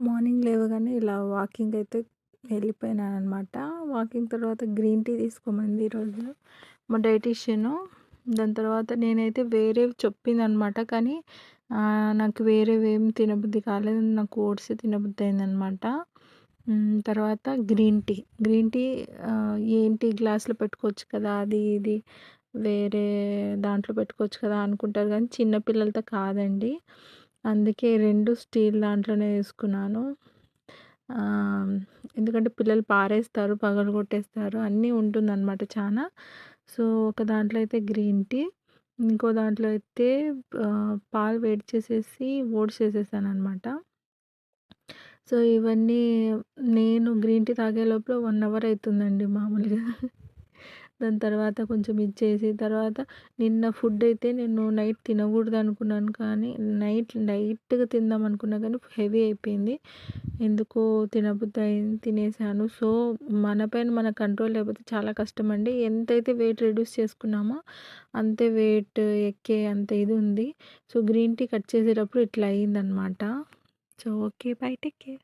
Morning లేవగానే ఇలా walking అయితే వెళ్ళిపోయినాననమాట. వాకింగ్ తర్వాత గ్రీన్ టీ తీసుకోమంది ఈరోజు మా డైటీషియను. దాని తర్వాత నేనైతే వేరే చెప్పిందనమాట. కానీ నాకు వేరేవేం తినబుద్ధి కాలేదు. నాకు ఓట్స్ తినబుద్ధి అయిందనమాట. తర్వాత గ్రీన్ టీ. గ్రీన్ టీ ఏంటి గ్లాస్‌లో పెట్టుకోవచ్చు కదా! అది ఇది వేరే దాంట్లో పెట్టుకోవచ్చు కదా అనుకుంటారు కానీ చిన్నపిల్లలతో కాదండి. అందుకే రెండు స్టీల్ దాంట్లోనే తీసుకున్నాను. ఎందుకంటే పిల్లలు పారేస్తారు, పగలగొట్టేస్తారు అన్నీ ఉంటుందనమాట చాలా సో, ఒక దాంట్లో అయితే గ్రీన్ టీ, ఇంకో దాంట్లో అయితే పాలు వేడి చేసేసి ఓట్స్ అనమాట సో, ఇవన్నీ నేను గ్రీన్ టీ తాగే లోపల వన్ అవర్ అవుతుందండి మామూలుగా. దాని తర్వాత కొంచెం ఇచ్చేసి తర్వాత నిన్న ఫుడ్ అయితే నేను నైట్ తినకూడదనుకున్నాను కానీ నైట్ లైట్‌గా తిందాం అనుకున్నా కానీ హెవీ అయిపోయింది. ఎందుకో తినబుద్ధి అయింది తినేసాను. సో, మనపైన మన కంట్రోల్ లేకపోతే చాలా కష్టం అండి ఎంతైతే వెయిట్ రెడ్యూస్ చేసుకున్నామో అంతే వెయిట్ ఎక్కే అంత ఇది ఉంది. సో, గ్రీన్ టీ కట్ చేసేటప్పుడు ఇట్లా అయిందనమాట. So, okay. Bye. Take care.